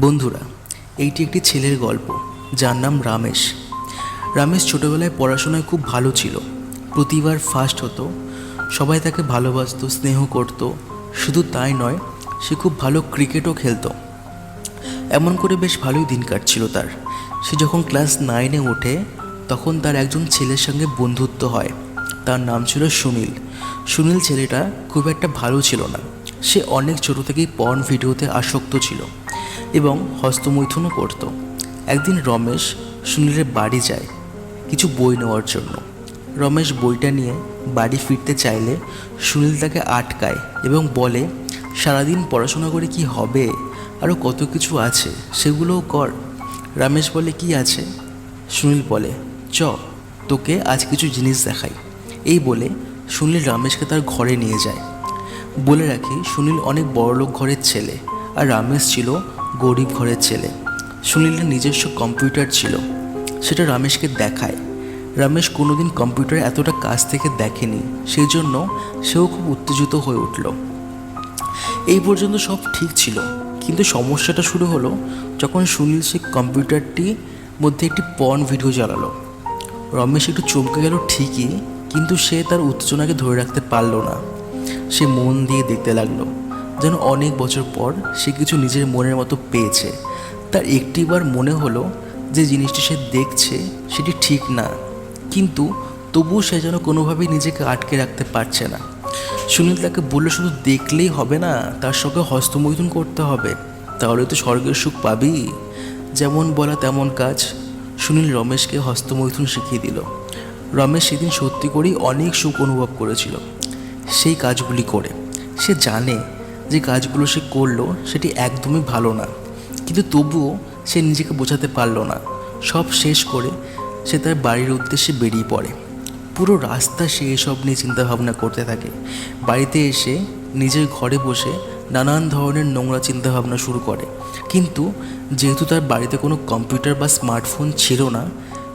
বন্ধুরা, এইটি একটি ছেলের গল্প, যার নাম রামেশ। রামেশ ছোটোবেলায় পড়াশোনায় খুব ভালো ছিল। প্রতিবার ফার্স্ট হতো, সবাই তাকে ভালোবাসতো, স্নেহ করত। শুধু তাই নয়, সে খুব ভালো ক্রিকেটও খেলতো। এমন করে বেশ ভালোই দিন কাটছিল তার। সে যখন ক্লাস নাইনে ওঠে, তখন তার একজন ছেলের সঙ্গে বন্ধুত্ব হয়। তার নাম ছিল সুনীল। সুনীল ছেলেটা খুব একটা ভালো ছিল না। সে অনেক ছোট থেকেই পর্ন ভিডিওতে আসক্ত ছিল। এবং হস্তমৈথুনও করত একদিন রমেশ সুনীলের বাড়ি যায় কিছু বই নেওয়ার জন্য। রমেশ বইটা নিয়ে বাড়ি ফিরতে চাইলে সুনীল তাকে আটকায় এবং বলে, সারাদিন পড়াশোনা করে কি হবে? আরও কত কিছু আছে, সেগুলোও কর। রমেশ বলে, কি আছে? সুনীল বলে, চ, তোকে আজ কিছু জিনিস দেখাই। এই বলে সুনীল রমেশকে তার ঘরে নিয়ে যায়। বলে রাখি, সুনীল অনেক বড়লোক ঘরের ছেলে, আর রমেশ ছিল গরিব ঘরের ছেলে। সুনীলের নিজস্ব কম্পিউটার ছিল। সেটা রমেশকে দেখায়। রমেশ কোনোদিন কম্পিউটার এতটা কাছ থেকে দেখেনি সেই জন্য সেও খুব উত্তেজিত হয়ে উঠল। এই পর্যন্ত সব ঠিক ছিল, কিন্তু সমস্যাটা শুরু হলো যখন সুনীল সে কম্পিউটারটি মধ্যে একটি পর্ন ভিডিও চালালো। রমেশ একটু চমকে গেল, ঠিকই, কিন্তু সে তার উত্তেজনাকে ধরে রাখতে পারল না। সে মন দিয়ে দেখতে লাগল। যেন অনেক বছর পর সে কিছু নিজের মনের মতো পেয়েছে। তার একটিবার মনে হলো যে জিনিসটি সে দেখছে সেটি ঠিক না। কিন্তু তবুও সে যেন কোনোভাবেই নিজেকে আটকে রাখতে পারছে না। সুনীল তাকে বলল, শুধু দেখলেই হবে না, তার সঙ্গে হস্তমৈথুন করতে হবে। তাহলে তো স্বর্গের সুখ পাবি। যেমন বলা তেমন কাজ সুনীল রমেশকে হস্তমৈথুন শিখিয়ে দিল। রমেশ সেদিন সত্যি করেই অনেক সুখ অনুভব করেছিল। সেই কাজগুলি করে। সে জানে যে কাজগুলো সে করল সেটি একদমই ভালো না। কিন্তু তবুও সে নিজেকে বোঝাতে পারল না। সব শেষ করে সে তার বাড়ির উদ্দেশ্যে বেরিয়ে পড়ে। পুরো রাস্তা সে এসব নিয়ে চিন্তাভাবনা করতে থাকে। বাড়িতে এসে নিজের ঘরে বসে নানান ধরনের নোংরা চিন্তাভাবনা শুরু করে। কিন্তু যেহেতু তার বাড়িতে কোনো কম্পিউটার বা স্মার্টফোন ছিল না,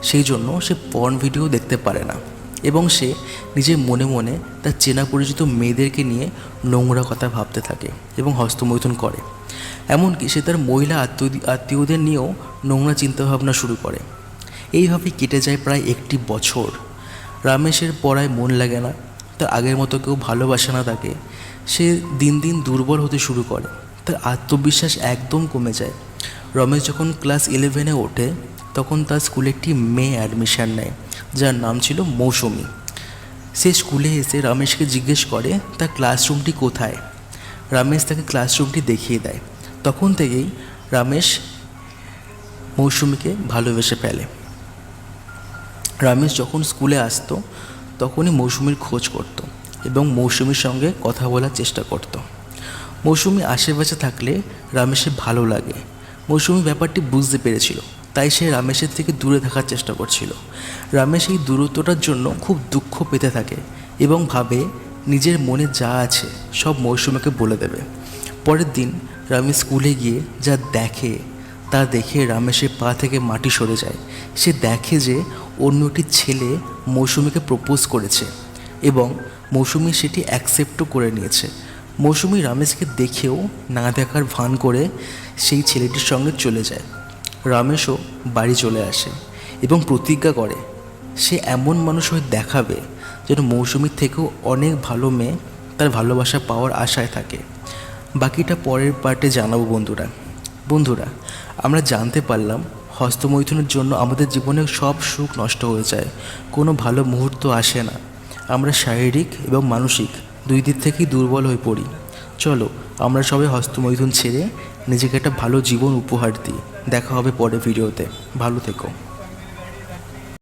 সেই জন্য সে পর্ন ভিডিও দেখতে পারে না। এবং সে নিজের মনে মনে তার চেনা পরিচিত মেয়েদেরকে নিয়ে নোংরা কথা ভাবতে থাকে এবং হস্তমৈথুন করে। এমনকি সে তার মহিলা আত্মীয় আত্মীয়দের নিয়েও নোংরা চিন্তাভাবনা শুরু করে। এইভাবে কেটে যায় প্রায় একটি বছর। রামেশের পড়ায় মন লাগে না, তার আগের মতো কেউ ভালোবাসে না তাকে। সে দিন দিন দুর্বল হতে শুরু করে, তার আত্মবিশ্বাস একদম কমে যায়। রমেশ যখন ক্লাস ইলেভেনে ওঠে তখন তার স্কুলে একটি মেয়ে অ্যাডমিশান নেয়, যার নাম ছিল মৌসুমি। সে স্কুলে এসে রমেশকে জিজ্ঞেস করে, তার ক্লাসরুমটি কোথায়? রমেশ তাকে ক্লাসরুমটি দেখিয়ে দেয়। তখন থেকেই রমেশ মৌসুমিকে ভালোবেসে ফেলে। রমেশ যখন স্কুলে আসতো, তখনই মৌসুমির খোঁজ করত এবং মৌসুমির সঙ্গে কথা বলার চেষ্টা করত। মৌসুমি আশেপাশে থাকলে রমেশের ভালো লাগে। মৌসুমি ব্যাপারটি বুঝতে পেরেছিল। তাই সে রামেশের থেকে দূরে থাকার চেষ্টা করছিল। রামেশ এই দূরত্বটার জন্য খুব দুঃখ পেতে থাকে এবং ভাবে নিজের মনে যা আছে সব মৌসুমিকে বলে দেবে। পরের দিন রমেশ স্কুলে গিয়ে যা দেখে তা দেখে রামেশের পা থেকে মাটি সরে যায়। সে দেখে যে অন্য একটি ছেলে মৌসুমিকে প্রপোজ করেছে এবং মৌসুমি সেটি অ্যাকসেপ্টও করে নিয়েছে। মৌসুমি রামেশকে দেখেও না দেখার ভান করে সেই ছেলেটির সঙ্গে চলে যায়। রমেশও বাড়ি চলে আসে এবং প্রতিজ্ঞা করে, সে এমন মানুষ হয়ে দেখাবে যেন মৌসুমির থেকেও অনেক ভালো মেয়ে তার ভালোবাসা পাওয়ার আশায় থাকে। বাকিটা পরের পার্টে জানাব বন্ধুরা। বন্ধুরা, আমরা জানতে পারলাম হস্তমৈথুনের জন্য আমাদের জীবনে সব সুখ নষ্ট হয়ে যায়, কোনো ভালো মুহূর্ত আসে না। আমরা শারীরিক এবং মানসিক দুই দিক থেকেই দুর্বল হয়ে পড়ি। চলো, আমরা সবাই হস্তমৈথুন ছেড়ে নিজেকে একটা ভালো জীবন উপহার দিই। দেখা হবে পরে ভিডিওতে। ভালো থেকো।